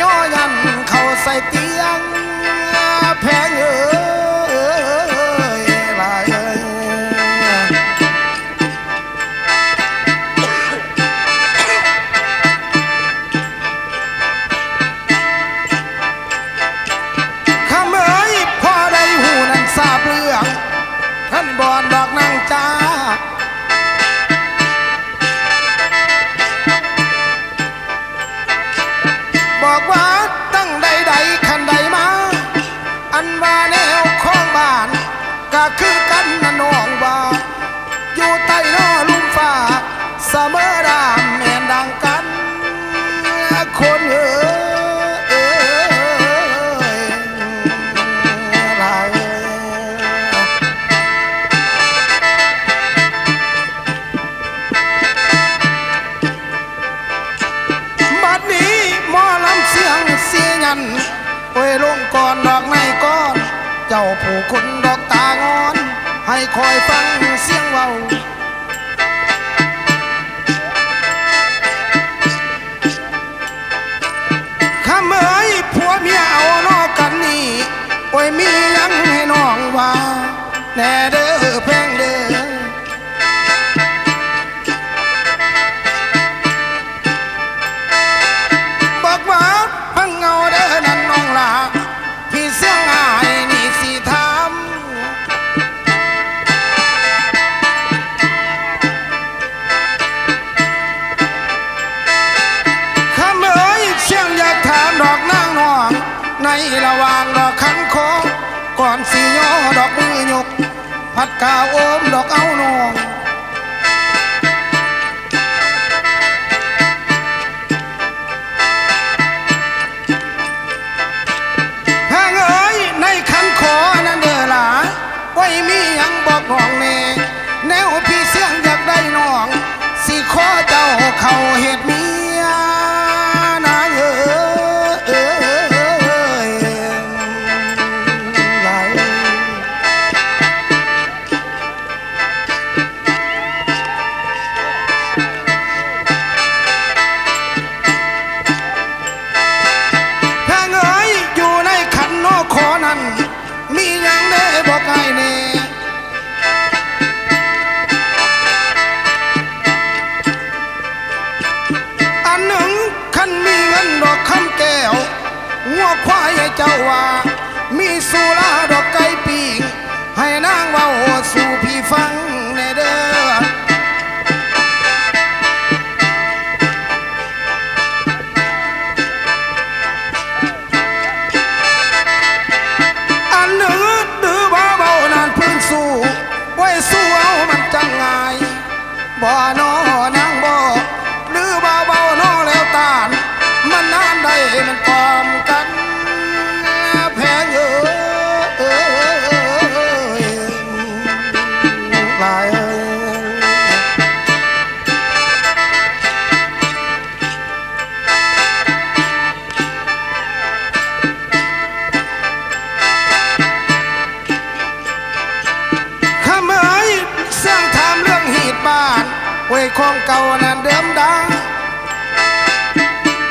ย่อยัน เข้าใส่ตี บอกว่าตั้งใดใดคันใดมา อันว่าแนวของบ้านก็คือาผู้คนดอกตางอน ให้คอยฟังเสียงเว้า ยของเก่านั้นเดิมดัง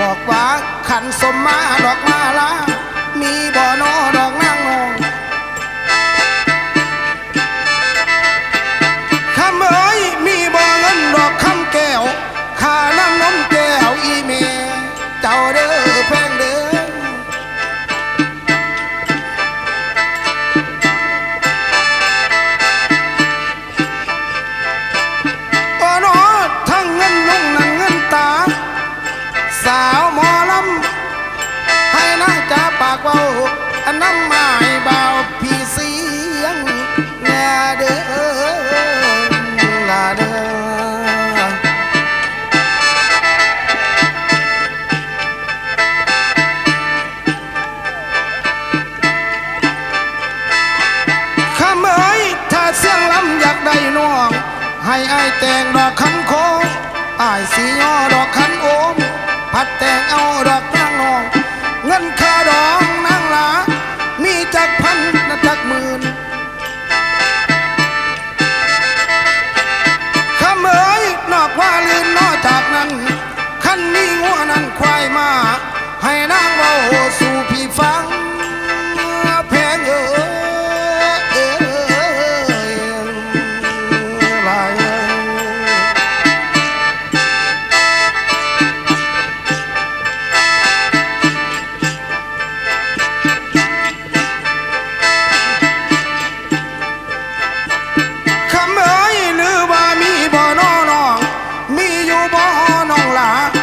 บอกว่าขันสมมาดอกมา มีอยู่